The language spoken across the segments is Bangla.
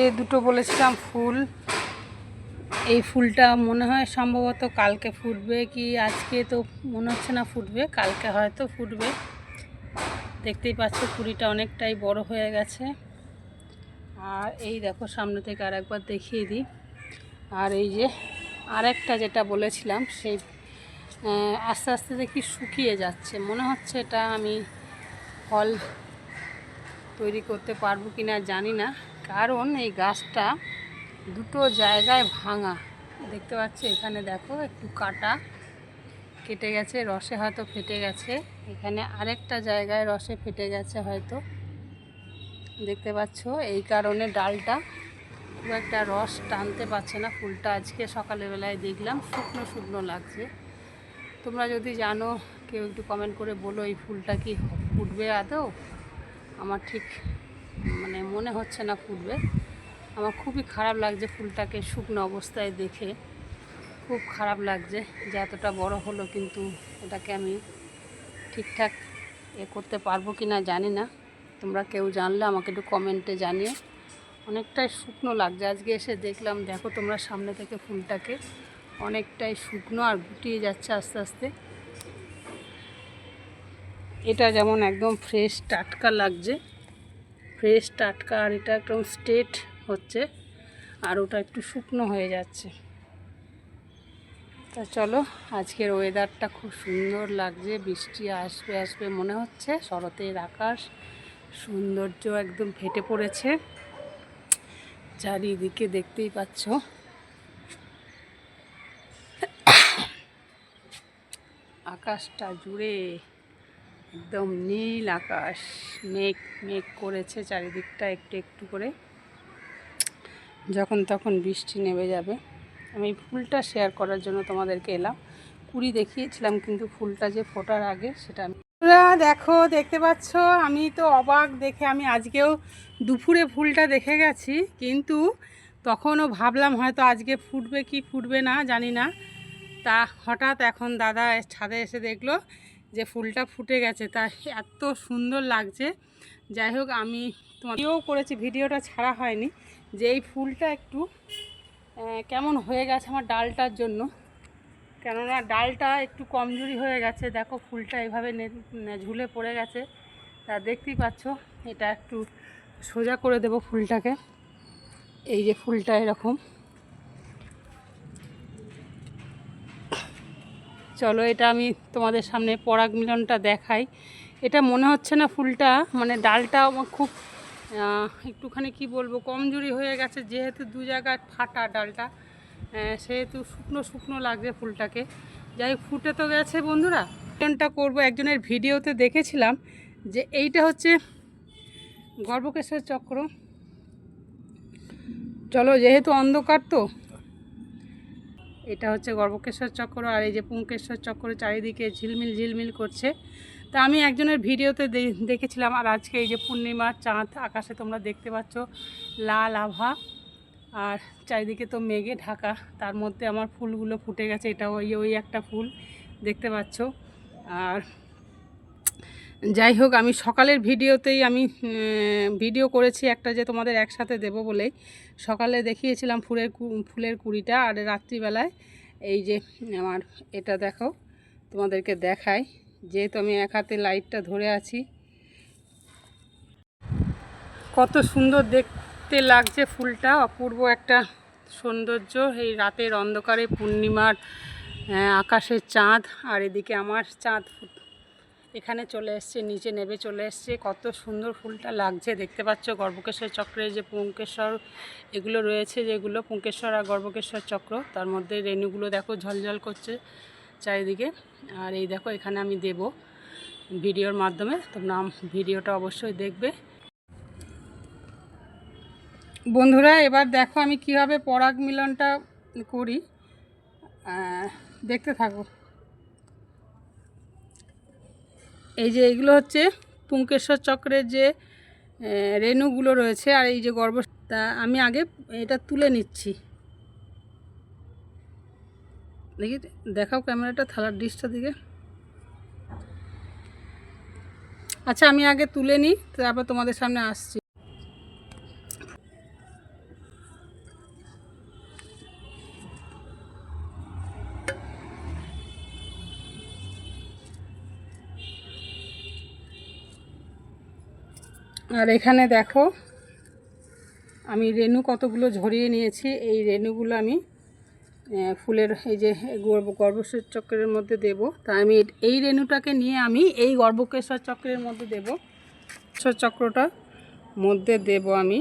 এ দুটো বলেছিলাম ফুল। এই ফুলটা মনে হয় সম্ভবত কালকে ফুটবে কি আজকে তো মনে হচ্ছে না ফুটবে, কালকে হয়তো ফুটবে। দেখতেই পাচ্ছ কুড়িটা অনেকটাই বড় হয়ে গেছে। আর এই দেখো সামনে থেকে আর একবার দেখিয়ে দিই। আর এই যে আরেকটা যেটা বলেছিলাম সেই আস্তে আস্তে দেখি শুকিয়ে যাচ্ছে। মনে হচ্ছে এটা আমি ফল তৈরি করতে পারব কি না জানি না। কারণ এই গাছটা দুটো জায়গায় ভাঙা। দেখতে পাচ্ছি, এখানে দেখো একটু কাটা কেটে গেছে, রসে হয়তো ফেটে গেছে। এখানে আরেকটা জায়গায় রসে ফেটে গেছে হয়তো। দেখতে পাচ্ছ, এই কারণে ডালটা খুব একটা রস টানতে পারছে না ফুলটা। আজকে সকালবেলায় দেখলাম শুকনো শুকনো লাগছে। তোমরা যদি জানো, কেউ একটু কমেন্ট করে বলো এই ফুলটা কি ফুটবে আদৌ? আমার ঠিক মানে মনে হচ্ছে না ফুটবে। আমার খুবই খারাপ লাগছে ফুলটাকে শুকনো অবস্থায় দেখে। খুব খারাপ লাগছে যে এতটা বড় হলো, কিন্তু এটাকে আমি ঠিকঠাক এ করতে পারব কি না জানি না। তোমরা কেউ জানলে আমাকে একটু কমেন্টে জানিও। অনেকটাই শুকনো লাগছে। আজকে এসে দেখলাম, দেখো তোমরা সামনে থেকে ফুলটাকে অনেকটাই শুকনো আর গুটিয়ে যাচ্ছে আস্তে আস্তে। এটা যেমন একদম ফ্রেশ টাটকা লাগছে। ফ্রেশ টাটকা আর এটা একদম স্ট্রেট হচ্ছে আর ওটা একটু শুকনো হয়ে যাচ্ছে। তা চলো, আজকের ওয়েদারটা খুব সুন্দর লাগছে, বৃষ্টি আসবে আসবে মনে হচ্ছে, শরতের আকাশ, সৌন্দর্য একদম ফেটে পড়েছে। চারিদিকে দেখতেই পাচ্ছ। আকাশটা জুড়ে। একদম নীল আকাশ, মেঘ মেঘ করেছে চারিদিকটা একটু একটু করে। যখন তখন বৃষ্টি নেমে যাবে। আমি ফুলটা শেয়ার করার জন্য তোমাদেরকে এলাম। কুড়ি দেখিয়েছিলাম, কিন্তু ফুলটা যে ফোটার আগে সেটা দেখো, দেখতে পাচ্ছ? আমি তো অবাক দেখে, আমি আজকেও দুপুরে ফুলটা দেখে গেছি, কিন্তু তখনও ভাবলাম হয়তো আজকে ফুটবে কি ফুটবে না, জানি না। তা হঠাৎ এখন দাদা ছাদে এসে দেখল যে ফুলটা ফুটে গেছে, তা এত সুন্দর লাগছে। যাই হোক, আমি তোমার ভিডিও করেছি, ভিডিওটা ছাড়া হয়নি। যে এই ফুলটা একটু কেমন হয়ে গেছে আমার ডালটার জন্য। কেননা ডালটা একটু কমজোরি হয়ে গেছে। দেখো, ফুলটা নে- ঝুলে পড়ে গেছে। তা দেখতেই পাচ্ছ, এটা একটু সোজা করে দেব ফুলটাকে। এই যে ফুলটা এরকম। চলো, এটা আমি তোমাদের সামনে পরাগ মিলনটা দেখাই। এটা মনে হচ্ছে না ফুলটা মানে ডালটা আমার খুব একটুখানি কি বলব, কমজোরি হয়ে গেছে, যেহেতু দু জায়গায় ফাটা ডালটা সেহেতু শুকনো শুকনো লাগছে ফুলটাকে। যাই ফুটে তো গেছে বন্ধুরা। মিলনটা করব, একজনের ভিডিওতে দেখেছিলাম যে এইটা হচ্ছে গর্ভকেশ্বর চক্র। চলো, যেহেতু অন্ধকার তো এটা হচ্ছে গর্বকেশ্বর চক্র আর এই যে পুঙ্কেশ্বর চক্র চারিদিকে ঝিলমিল ঝিলমিল করছে। তা আমি একজনের ভিডিওতে দেখেছিলাম আর আজকে এই যে পূর্ণিমার চাঁদ আকাশে তোমরা দেখতে পাচ্ছ লাল আভা আর চারিদিকে তো মেঘে ঢাকা। তার মধ্যে আমার ফুলগুলো ফুটে গেছে এটা ওই ওই একটা ফুল দেখতে পাচ্ছ। আর যাই হোক, আমি সকালের ভিডিওতেই আমি ভিডিও করেছি একটা যে তোমাদের একসাথে দেব বলেই। সকালে দেখিয়েছিলাম ফুলের ফুলের কুড়িটা আর রাত্রিবেলায় এই যে আমার এটা দেখো, তোমাদেরকে দেখাই। যেহেতু আমি এক হাতে লাইটটা ধরে আছি। কত সুন্দর দেখতে লাগছে ফুলটা, অপূর্ব একটা সৌন্দর্য। এই রাতের অন্ধকারে পূর্ণিমার আকাশের চাঁদ, আর এদিকে আমার চাঁদ এখানে চলে এসছে, নিচে নেবে চলে এসছে। কত সুন্দর ফুলটা লাগছে, দেখতে পাচ্ছ? গর্ভকেশ্বর চক্রের যে পুঙ্কেশ্বর এগুলো রয়েছে, যেগুলো পুঙ্কেশ্বর আর গর্ভকেশ্বর চক্র। তার মধ্যে রেণুগুলো দেখো ঝলঝল করছে চারিদিকে। আর এই দেখো, এখানে আমি দেব ভিডিওর মাধ্যমে। তোমরা ভিডিওটা অবশ্যই দেখবে। বন্ধুরা, এবার দেখো আমি কীভাবে পরাগ মিলনটা করি দেখতে থাকো। এই যে এগুলো হচ্ছে পুঙ্কেশ্বর চক্রের যে রেণুগুলো রয়েছে আর এই যে গর্ব তা আমি আগে এটা তুলে নিচ্ছি। দেখি, দেখাও ক্যামেরাটা থালার ডিশটা দিকে। আচ্ছা আমি আগে তুলে নিই, তারপর তোমাদের সামনে আসছি। আর এখানে দেখো, আমি রেনু কতগুলো ঝরিয়ে নিয়েছি। এই রেনুগুলো আমি ফুলের এই যে গর্ব গর্ভেশ্বর চক্রের মধ্যে দেব। তা আমি এই রেনুটাকে নিয়ে আমি এই গর্ভকেশ্বর চক্রের মধ্যে দেব। চক্রটার চক্রটা মধ্যে দেব আমি।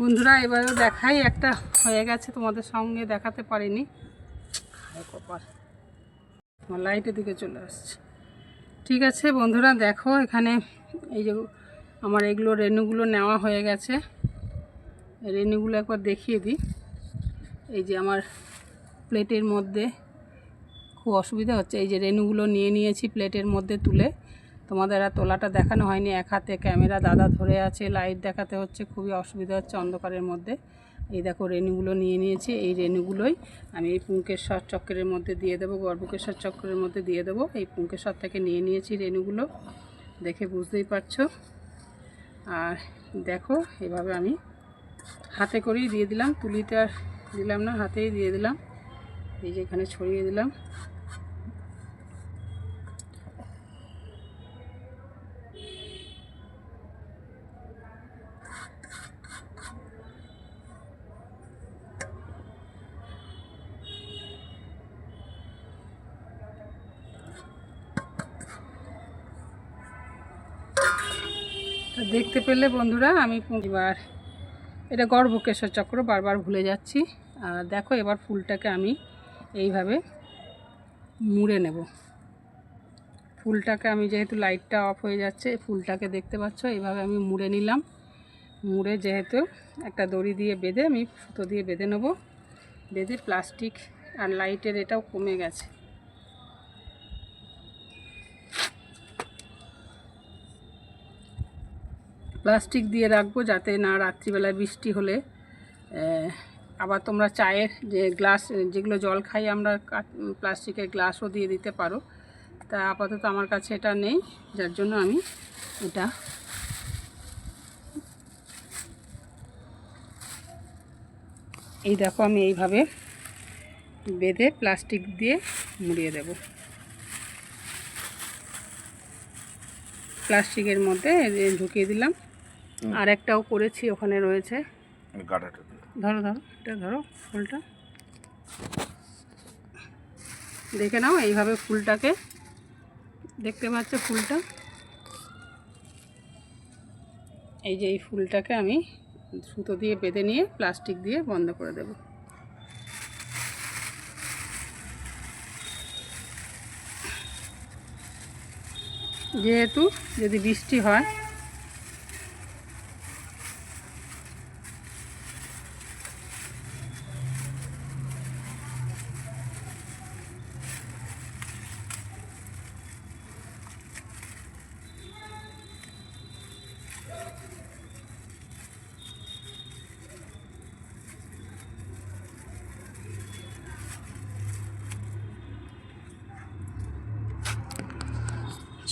বন্ধুরা, এবারেও দেখাই। একটা হয়ে গেছে, তোমাদের সঙ্গে দেখাতে পারিনি। কপাল। লাইটের দিকে চলে আসছে। ঠিক আছে বন্ধুরা, দেখো এখানে এই যে আমার এগুলো রেনুগুলো নেওয়া হয়ে গেছে। রেনুগুলো একবার দেখিয়ে দিই। এই যে আমার প্লেটের মধ্যে খুব অসুবিধা হচ্ছে। এই যে রেনুগুলো নিয়ে নিয়েছি প্লেটের মধ্যে তুলে। তোমাদের আর তোলাটা দেখানো হয়নি। এক হাতে ক্যামেরা, দাদা ধরে আছে, লাইট দেখাতে হচ্ছে, খুবই অসুবিধা হচ্ছে অন্ধকারের মধ্যে। এই দেখো রেনুগুলো নিয়ে নিয়েছি, এই রেনুগুলোই আমি এই পুঙ্কেশ্বর চক্রের মধ্যে দিয়ে দেবো, গর্ভকেশ্বর চক্রের মধ্যে দিয়ে দেবো। এই পুঙ্কেশ্বর থেকে নিয়ে নিয়েছি রেনুগুলো দেখে বুঝতেই পারছ। আর দেখো, এভাবে আমি হাতে করেই দিয়ে দিলাম, তুলিতে আর দিলাম না, হাতেই দিয়ে দিলাম। এই যে এখানে ছড়িয়ে দিলাম। দেখতে পেলে বন্ধুরা, আমি এবার এটা গর্ভকেশ্বর চক্র বারবার ভুলে যাচ্ছি। আর দেখো এবার ফুলটাকে আমি এইভাবে মুড়ে নেব। ফুলটাকে আমি যেহেতু লাইটটা অফ হয়ে যাচ্ছে ফুলটাকে দেখতে পাচ্ছ, এইভাবে আমি মুড়ে নিলাম। মুড়ে যেহেতু একটা দড়ি দিয়ে বেঁধে আমি সুতো দিয়ে বেঁধে নেব। বেঁধে প্লাস্টিক আর লাইটের এটাও কমে গেছে। প্লাস্টিক দিয়ে রাখব যাতে না রাত্রিবেলায় বৃষ্টি হলে। আবার তোমরা চায়ের যে গ্লাস, যেগুলো জল খাই আমরা প্লাস্টিকের গ্লাসও দিয়ে দিতে পারো। তা আপাতত আমার কাছে এটা নেই, যার জন্য আমি এটা এই দেখো আমি এইভাবে বেঁধে প্লাস্টিক দিয়ে মুড়িয়ে দেব। প্লাস্টিকের মধ্যে ঢুকিয়ে দিলাম। আর একটাও করেছি ওখানে রয়েছে। ধরো ধরো এটা ধরো ফুলটা। দেখে নাও এইভাবে ফুলটাকে। দেখতে পাচ্ছ ফুলটা? এই যে এই ফুলটাকে আমি সুতো দিয়ে বেঁধে নিয়ে প্লাস্টিক দিয়ে বন্ধ করে দেব। যেহেতু যদি বৃষ্টি হয়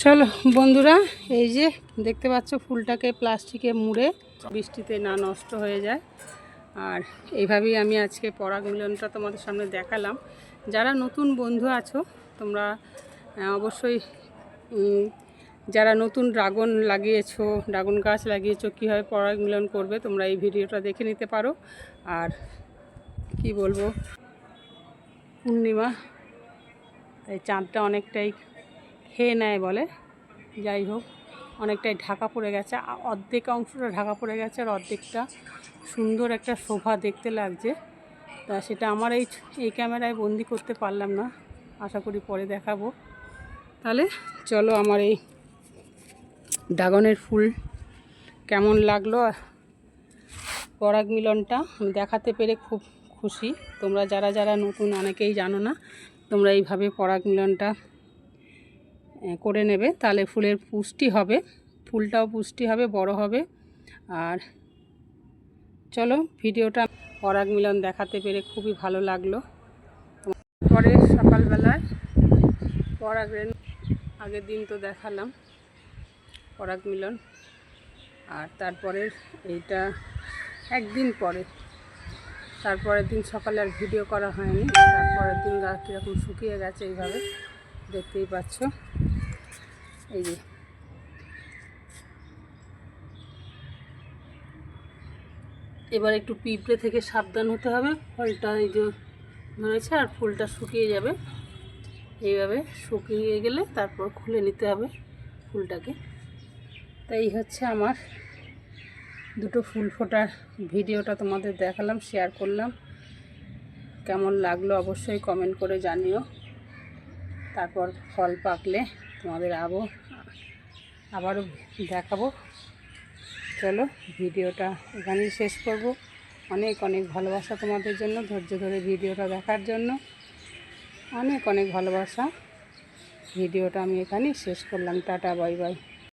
চলো বন্ধুরা, এই যে দেখতে পাচ্ছ ফুলটাকে প্লাস্টিকে মুড়ে বৃষ্টিতে না নষ্ট হয়ে যায়। আর এইভাবেই আমি আজকে পরাগ মিলনটা তোমাদের সামনে দেখালাম। যারা নতুন বন্ধু আছো, তোমরা অবশ্যই যারা নতুন ড্রাগন লাগিয়েছো, ড্রাগন গাছ লাগিয়েছো, কীভাবে পরাগ মিলন করবে, তোমরা এই ভিডিওটা দেখে নিতে পারো। আর কি বলব, পূর্ণিমা তাই চাঁদটা অনেকটাই খেয়ে নেয় বলে। যাই হোক, অনেকটাই ঢাকা পড়ে গেছে। অর্ধেক অংশটা ঢাকা পড়ে গেছে আর অর্ধেকটা সুন্দর একটা শোভা দেখতে লাগছে। তা সেটা আমার এই এই ক্যামেরায় বন্দি করতে পারলাম না। আশা করি পরে দেখাবো। তাহলে চলো আমার এই ড্রাগনের ফুল কেমন লাগল? পরাগ মিলনটা আমি দেখাতে পেরে খুব খুশি। তোমরা যারা যারা নতুন অনেকেই জানো না, তোমরা এইভাবে পরাগ মিলনটা করে নেবে। তাহলে ফুলের পুষ্টি হবে, ফুলটাও পুষ্টি হবে, বড় হবে। আর চলো, ভিডিওটা পরাগ মিলন দেখাতে পেরে খুবই ভালো লাগল। পরে সকালবেলায় পরাগ রেণু আগের দিন তো দেখালাম পরাগ মিলন। আর তারপরের এইটা একদিন পরে। তারপরের দিন সকালে আর ভিডিও করা হয়নি। তারপরের দিন গা কীরকম শুকিয়ে গেছে এইভাবে, দেখতেই পাচ্ছ। এই যে। এবার একটু পিঁপড়ে থেকে সাবধান হতে হবে। ফলটা এই যে ধরেছে, আর ফুলটা শুকিয়ে যাবে। এইভাবে শুকিয়ে গেলে তারপর খুলে নিতে হবে ফুলটাকে। তাই হচ্ছে আমার দুটো ফুল ফোটার ভিডিওটা তোমাদের দেখালাম শেয়ার করলাম। কেমন লাগল অবশ্যই কমেন্ট করে জানিও। তারপর ফল পাকলে তোমাদের আবো আবারও দেখাবো। চলো, ভিডিওটা এখানেই শেষ করব। অনেক অনেক ভালোবাসা তোমাদের জন্য, ধৈর্য ধরে ভিডিওটা দেখার জন্য। অনেক অনেক ভালোবাসা। ভিডিওটা আমি এখানেই শেষ করলাম। Tata, bye bye.